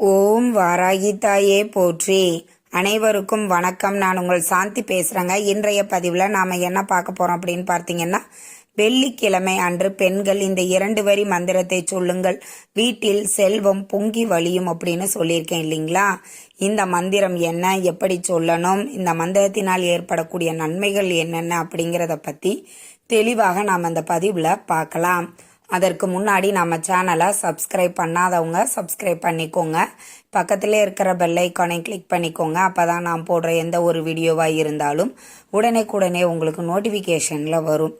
ஓம் வாராகி தாயே போற்றி. அனைவருக்கும் வணக்கம். நான் உங்கள் சாந்தி பேசுகிறேங்க இன்றைய பதிவில் நாம் என்ன பார்க்க போகிறோம் அப்படின்னு பார்த்தீங்கன்னா வெள்ளிக்கிழமை அன்று பெண்கள் இந்த இரண்டு வரி மந்திரத்தை சொல்லுங்கள். வீட்டில் செல்வம் பொங்கி வழியும் அப்படின்னு சொல்லியிருக்கேன் இல்லைங்களா? இந்த மந்திரம் என்ன? எப்படி சொல்லணும்? இந்த மந்திரத்தினால் ஏற்படக்கூடிய நன்மைகள் என்னென்ன அப்படிங்கிறத பற்றி தெளிவாக நாம் அந்த பதிவில் பார்க்கலாம். அதற்கு முன்னாடி நம்ம சேனலை சப்ஸ்கிரைப் பண்ணாதவங்க சப்ஸ்கிரைப் பண்ணிக்கோங்க. பக்கத்திலே இருக்கிற பெல் ஐக்கானை கிளிக் பண்ணிக்கோங்க. அப்போ தான் நான் போடுற எந்த ஒரு வீடியோவாக இருந்தாலும் உடனே உங்களுக்கு நோட்டிஃபிகேஷனில் வரும்.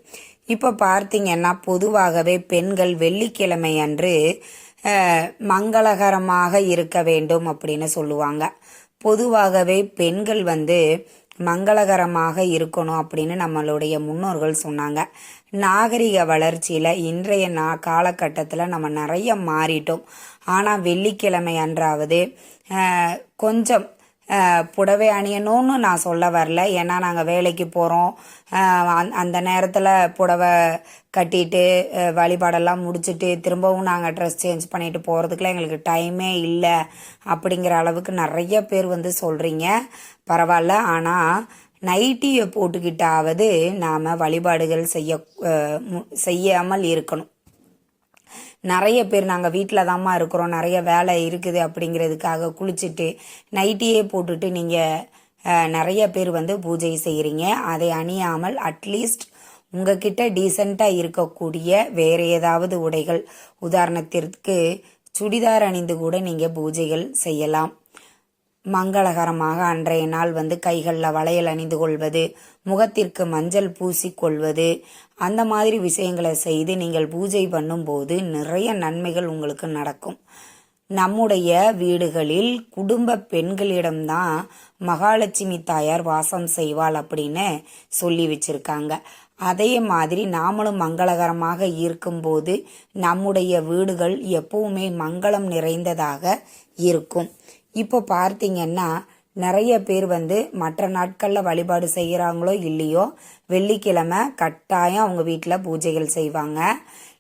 இப்போ பார்த்தீங்கன்னா பொதுவாகவே பெண்கள் வெள்ளிக்கிழமை அன்று மங்களகரமாக இருக்க வேண்டும் அப்படின்னு சொல்லுவாங்க. பொதுவாகவே பெண்கள் வந்து மங்களகரமாக இருக்கணும் அப்படின்னு நம்மளுடைய முன்னோர்கள் சொன்னாங்க. நாகரிக வளர்ச்சியில் இன்றைய நா காலகட்டத்தில் நம்ம நிறைய மாறிட்டோம். ஆனால் வெள்ளிக்கிழமை அன்றாவது கொஞ்சம் புடவை அணியணும்னு நான் சொல்ல வரல. ஏன்னா நாங்கள் வேலைக்கு போகிறோம் அந்த நேரத்தில் புடவை கட்டிட்டு வழிபாடெல்லாம் முடிச்சுட்டு திரும்பவும் நாங்கள் ட்ரெஸ் சேஞ்ச் பண்ணிட்டு போகிறதுக்குலாம் எங்களுக்கு டைமே இல்லை. அப்படிங்கிற அளவுக்கு நிறைய பேர் வந்து சொல்கிறீங்க பரவாயில்ல. ஆனால் நைட்டியை போட்டுக்கிட்டாவது நாம் வழிபாடுகள் செய்ய மு- செய்யாமல் இருக்கணும். நிறைய பேர் நாங்கள் வீட்டில் தாம்மா இருக்கிறோம். நிறைய வேலை இருக்குது அப்படிங்கிறதுக்காக குளிச்சுட்டு நைட்டியே போட்டுட்டு நீங்கள் நிறைய பேர் வந்து பூஜை செய்கிறீங்க அதை அணியாமல் அட்லீஸ்ட் உங்ககிட்ட டீசெண்டாக இருக்கக்கூடிய வேற ஏதாவது உடைகள். உதாரணத்திற்கு சுடிதார் அணிந்து கூட நீங்கள் பூஜைகள் செய்யலாம். மங்களகரமாக அன்றைய நாள் வந்து கைகளில் வளையல் அணிந்து கொள்வது முகத்திற்கு மஞ்சள் பூசிக்கொள்வது அந்த மாதிரி விஷயங்களை செய்து நீங்கள் பூஜை பண்ணும்போது நிறைய நன்மைகள் உங்களுக்கு நடக்கும். நம்முடைய வீடுகளில் குடும்ப பெண்களிடம்தான் மகாலட்சுமி தாயார் வாசம் செய்வாள் அப்படின்னு சொல்லி வச்சிருக்காங்க. அதே மாதிரி நாமளும் மங்களகரமாக இருக்கும்போது நம்முடைய வீடுகள் எப்பவுமே மங்களம் நிறைந்ததாக இருக்கும். இப்போ பார்த்தீங்கன்னா நிறைய பேர் வந்து மற்ற நாட்களில் வழிபாடு செய்கிறாங்களோ இல்லையோ வெள்ளிக்கிழமை கட்டாயம் அவங்க வீட்டில் பூஜைகள் செய்வாங்க.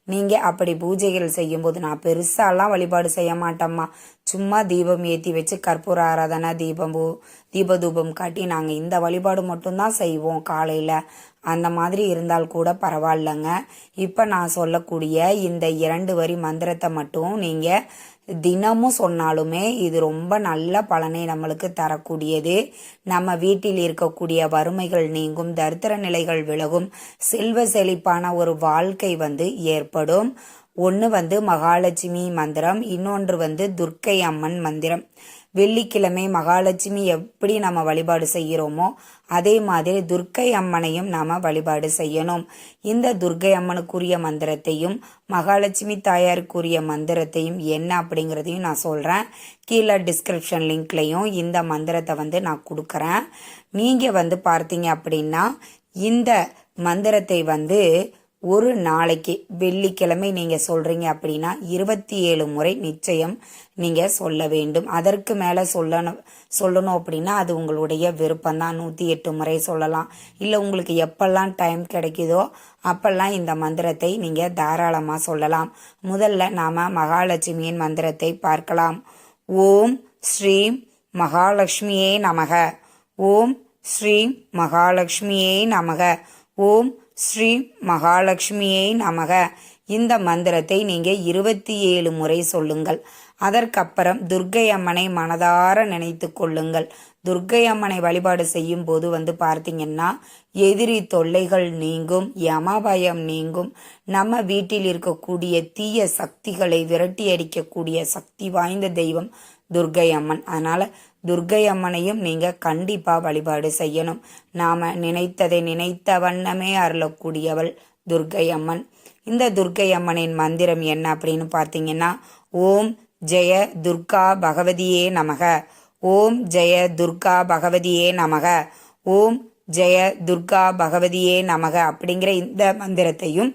நீங்கள் அப்படி பூஜைகள் செய்யும்போது நான் பெருசாலாம் வழிபாடு செய்ய மாட்டோம்மா. சும்மா தீபம் ஏற்றி வச்சு கற்பூர ஆராதனை தீபம் பூ- தீப தூபம் காட்டி நாங்கள் இந்த வழிபாடு மட்டும்தான் செய்வோம் காலையில். அந்த மாதிரி இருந்தால் கூட பரவாயில்லைங்க. இப்போ நான் சொல்லக்கூடிய இந்த இரண்டு வரி மந்திரத்தை மட்டும் நீங்கள் தினமும் சொன்னாலுமே இது ரொம்ப நல்ல பலனை நம்மளுக்கு தரக்கூடியது. நம்ம வீட்டில் இருக்கக்கூடிய வறுமைகள் நீங்கும் தரித்திர நிலைகள் விலகும் செல்வ செழிப்பான ஒரு வாழ்க்கை வந்து ஏற்படும். ஒன்று வந்து மகாலட்சுமி மந்திரம் இன்னொன்று வந்து துர்க்கை அம்மன் மந்திரம். வெள்ளிக்கிழமை மகாலட்சுமி எப்படி நம்ம வழிபாடு செய்கிறோமோ அதே மாதிரி துர்க்கை அம்மனையும் நாம் வழிபாடு செய்யணும். இந்த துர்க்கை அம்மனுக்குரிய மந்திரத்தையும் மகாலட்சுமி தாயாருக்குரிய மந்திரத்தையும் என்ன அப்படிங்கிறதையும் நான் சொல்கிறேன் கீழே டிஸ்கிரிப்ஷன் லிங்க்லையும் இந்த மந்திரத்தை வந்து நான் கொடுக்குறேன். நீங்கள் வந்து பார்த்தீங்க அப்படின்னா இந்த மந்திரத்தை வந்து ஒரு நாளைக்கு வெள்ளிக்கிழமை நீங்கள் சொல்கிறீங்க அப்படின்னா இருபத்தி ஏழு முறை நிச்சயம் நீங்கள் சொல்ல வேண்டும். அதற்கு மேலே சொல்லணும் சொல்லணும் அப்படின்னா அது உங்களுடைய விருப்பம் தான் நூற்றி எட்டு முறை சொல்லலாம். இல்லை உங்களுக்கு எப்பெல்லாம் டைம் கிடைக்குதோ அப்பெல்லாம் இந்த மந்திரத்தை நீங்கள் தாராளமாக சொல்லலாம். முதல்ல நாம் மகாலட்சுமியின் மந்திரத்தை பார்க்கலாம். ஓம் ஸ்ரீம் மகாலட்சுமியே நமக. ஓம் ஸ்ரீம் மகாலட்சுமியே நமக. ஓம் ஸ்ரீ மகாலட்சுமியை நமக. இந்த மந்திரத்தை நீங்கள் இருபத்தி ஏழு முறை சொல்லுங்கள். அதற்கப்புறம் துர்க்கை அம்மனை மனதார நினைத்து கொள்ளுங்கள். துர்க்கை அம்மனை வழிபாடு செய்யும் போது வந்து பார்த்தீங்கன்னா எதிரி தொல்லைகள் நீங்கும் யமபயம் நீங்கும். நம்ம வீட்டில் இருக்கக்கூடிய தீய சக்திகளை விரட்டி அடிக்கக்கூடிய சக்தி வாய்ந்த தெய்வம் துர்க்கை அம்மன் அதனால துர்க்கை அம்மனையும் நீங்க கண்டிப்பா வழிபாடு செய்யணும். நாம நினைத்ததை நினைத்த வண்ணமே அருளக்கூடியவள் துர்க்கை அம்மன் இந்த துர்க்கை அம்மனின் மந்திரம் என்ன அப்படின்னு பார்த்தீங்கன்னா ஓம் ஜெய துர்கா பகவதியே நமக. ஓம் ஜெய துர்கா பகவதியே நமக. ஓம் ஜெய துர்கா பகவதியே நமக அப்படிங்கிற இந்த மந்திரத்தையும்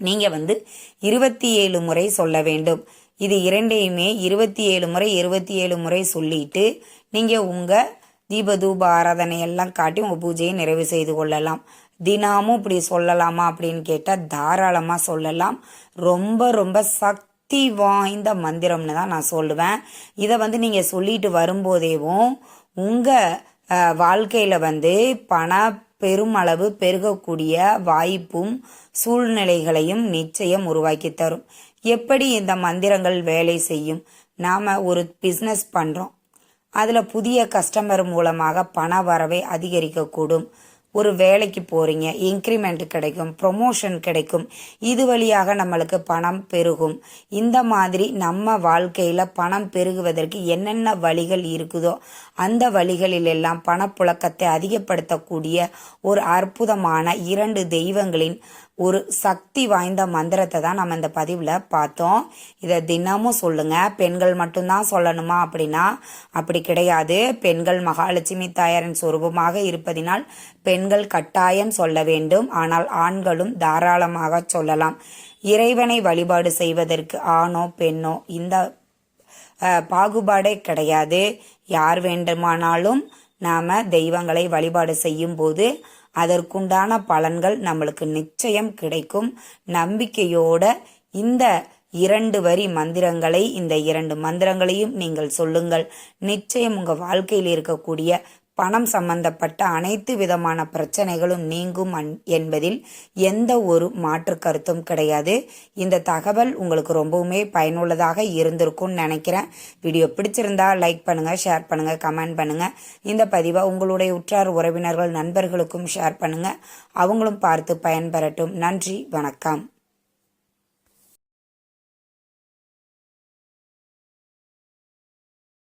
நீங்கள் வந்து இருபத்தி ஏழு முறை சொல்ல வேண்டும். இது இரண்டையுமே இருபத்தி ஏழு முறை இருபத்தி ஏழு முறை சொல்லிட்டு நீங்கள் உங்கள் தீபதூப ஆராதனையெல்லாம் காட்டி உங்கள் பூஜையை நிறைவு செய்து கொள்ளலாம். தினமும் இப்படி சொல்லலாமா அப்படின்னு கேட்டால் தாராளமாக சொல்லலாம். ரொம்ப ரொம்ப சக்தி சக்தி வாய்ந்த மந்திரம்னு தான் நான் சொல்லுவேன். இதை வந்து நீங்கள் சொல்லிட்டு வரும்போதேவும் உங்கள் வாழ்க்கையில் வந்து பண பெருமளவு பெருகக்கூடிய வாய்ப்பும் சூழ்நிலைகளையும் நிச்சயம் உருவாக்கி தரும். எப்படி இந்த மந்திரங்கள் வேலை செய்யும்? நாம் ஒரு பிஸ்னஸ் பண்ணுறோம் அதில் புதிய கஸ்டமர் மூலமாக பண வரவை அதிகரிக்கக்கூடும். ஒரு வேலைக்கு போகிறீங்க இன்க்ரிமெண்ட் கிடைக்கும் ப்ரொமோஷன் கிடைக்கும் இது வழியாக நம்மளுக்கு பணம் பெருகும். இந்த மாதிரி நம்ம வாழ்க்கையில் பணம் பெருகுவதற்கு என்னென்ன வழிகள் இருக்குதோ அந்த வழிகளில் எல்லாம் பணப்புழக்கத்தை அதிகப்படுத்தக்கூடிய ஒரு அற்புதமான இரண்டு தெய்வங்களின் ஒரு சக்தி வாய்ந்த மந்திரத்தை தான் நம்ம இந்த பதிவில் பார்த்தோம். இதை தினமும் சொல்லுங்க. பெண்கள் மட்டும்தான் சொல்லணுமா அப்படின்னா அப்படி கிடையாது. பெண்கள் மகாலட்சுமி தாயாரின் சொரூபமாக இருப்பதினால் பெண்கள் கட்டாயம் சொல்ல வேண்டும். ஆனால் ஆண்களும் தாராளமாக சொல்லலாம். இறைவனை வழிபாடு செய்வதற்கு ஆணோ பெண்ணோ இந்த பாகுபாடே கிடையாது. யார் வேண்டுமானாலும் நாம் தெய்வங்களை வழிபாடு செய்யும் போது அதற்குண்டான பலன்கள் நம்மளுக்கு நிச்சயம் கிடைக்கும். நம்பிக்கையோட இந்த இரண்டு வரி மந்திரங்களை இந்த இரண்டு மந்திரங்களையும் நீங்கள் சொல்லுங்கள். நிச்சயம் உங்கள் வாழ்க்கையில் இருக்கக்கூடிய பணம் சம்பந்தப்பட்ட அனைத்து விதமான பிரச்சனைகளும் நீங்கும் என்பதில் எந்த ஒரு மாற்று கருத்தும் கிடையாது. இந்த தகவல் உங்களுக்கு ரொம்பவுமே பயனுள்ளதாக இருந்திருக்கும்னு நினைக்கிறேன். வீடியோ பிடிச்சிருந்தா லைக் பண்ணுங்கள் ஷேர் பண்ணுங்கள் கமெண்ட் பண்ணுங்கள் இந்த பதிவை உங்களுடைய உற்றார் உறவினர்கள் நண்பர்களுக்கும் ஷேர் பண்ணுங்கள் அவங்களும் பார்த்து பயன்பெறட்டும். நன்றி வணக்கம்.